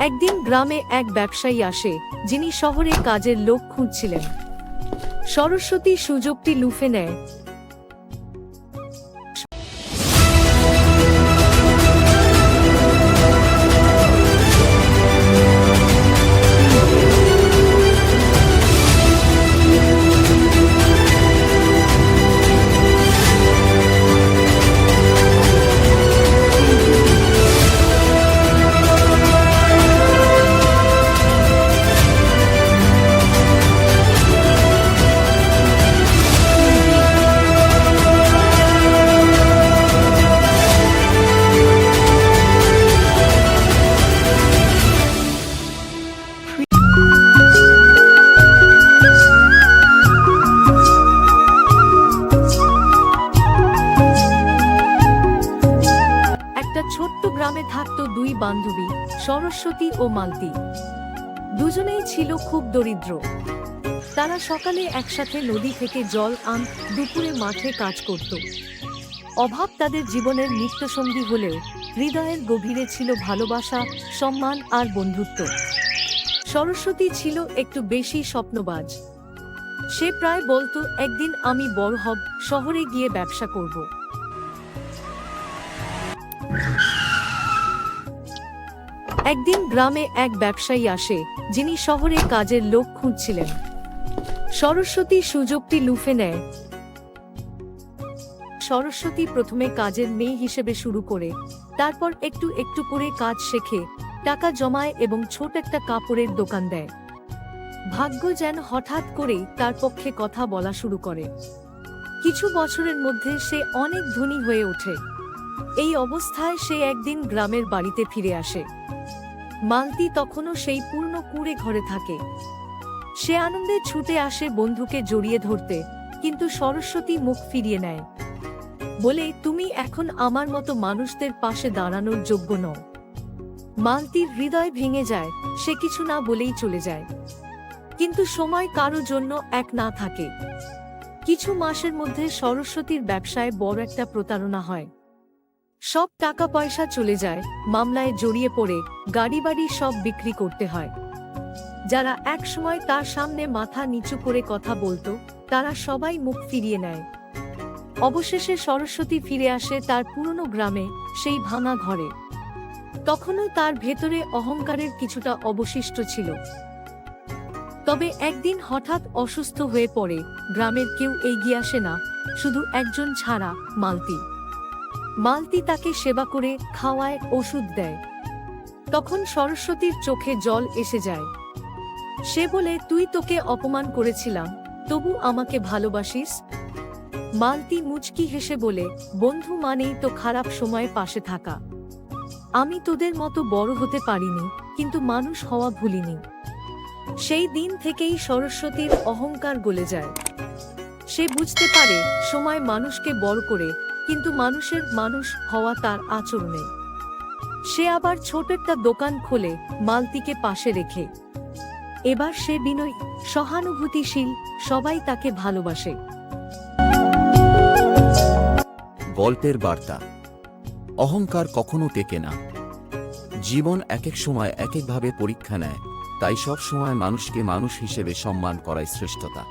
একদিন গ্রামে এক ব্যবসায়ী আসে যিনি শহরে কাজের লোক খুঁজছিলেন। সরস্বতী সুযোগটি লুফে নেয়। বান্ধবী, সরস্বতী ও মালতী। দুজনেই ছিল খুব দরিদ্র। তারা সকালে একসাথে নদী থেকে জল আন, দুপুরে মাঠে কাজ করত। অভাব তাদের জীবনের নিত্যসঙ্গী হলেও হৃদয়ের গভীরে ছিল ভালোবাসা, সম্মান আর বন্ধুত্ব। সরস্বতী ছিল একটু বেশি স্বপ্নবাজ। সে প্রায় বলতো, একদিন আমি বড় হব, শহরে গিয়ে ব্যবসা করব। একদিন গ্রামে এক ব্যবসায়ী আসে, যিনি শহরে কাজের লোক খুঁজছিলেন। সরস্বতী সুযোগটি লুফে নেয়। সরস্বতী প্রথমে কাজের মেয়ে হিসেবে শুরু করে, তারপর একটু একটু করে কাজ শেখে, টাকা জমায় এবং ছোট একটা কাপড়ের দোকান দেয়। ভাগ্য যেন হঠাৎ করেই তার পক্ষে কথা বলা শুরু করে। কিছু বছরের মধ্যে সে অনেক ধনী হয়ে ওঠে। এই অবস্থায় সে একদিন গ্রামের বাড়িতে ফিরে আসে। মালতি তখনও সেই পূর্ণ কুড়ে ঘরে থাকে। সে আনন্দে ছুটে আসে বন্ধুকে জড়িয়ে ধরতে, কিন্তু সরস্বতী মুখ ফিরিয়ে নেয়। বলে, তুমি এখন আমার মতো মানুষদের পাশে দাঁড়ানোর যোগ্য নও। মালতির হৃদয় ভেঙে যায়, সে কিছু না বলেই চলে যায়। কিন্তু সময় কারও জন্য এক না থাকে। কিছু মাসের মধ্যে সরস্বতীর ব্যবসায় বড় একটা প্রতারণা হয়। সব টাকা পয়সা চলে যায়, মামলায় জড়িয়ে পড়ে গাড়ি বাড়ি সব বিক্রি করতে হয়। যারা এক সময় তার সামনে মাথা নিচু করে কথা বলতো, তারা সবাই মুখ ফিরিয়ে নেয়। অবশেষে সরস্বতী ফিরে আসে তার পুরনো গ্রামে, সেই ভাঙা ঘরে। তখনও তার ভেতরে অহংকারের কিছুটা অবশিষ্ট ছিল। তবে একদিন হঠাৎ অসুস্থ হয়ে পড়ে, গ্রামের কেউ এগিয়ে আসে না, শুধু একজন ছাড়া, মালতি। মালতি তাকে সেবা করে খাওয়ায়, ওষুধ দেয়। তখন সরস্বতীর চোখে জল এসে যায়। সে বলে, তুই তোকে অপমান করেছিলাম, তবু আমাকে ভালোবাসিস? মালতি মুচকি হেসে বলে, বন্ধু মানেই তো খারাপ সময়ে পাশে থাকা। আমি তোদের মতো বড় হতে পারিনি, কিন্তু মানুষ হওয়া ভুলিনি। সেই দিন থেকেই সরস্বতীর অহংকার গলে যায়। সে বুঝতে পারে, সময় মানুষকে বড় করে কিন্তু মানুষের মানুষ হওয়া তার আচরণে। সে আবার ছোট একটা দোকান খোলে মালতিকে পাশে রেখে। এবার সে বিনয়, সহানুভূতিশীল, সবাই তাকে ভালোবাসে। গল্পের বার্তা। অহংকার কখনো টেকে না। জীবন এক এক সময় এক একভাবে পরীক্ষা নেয়, তাই সব সময় মানুষকে মানুষ হিসেবে সম্মান করাই শ্রেষ্ঠতা।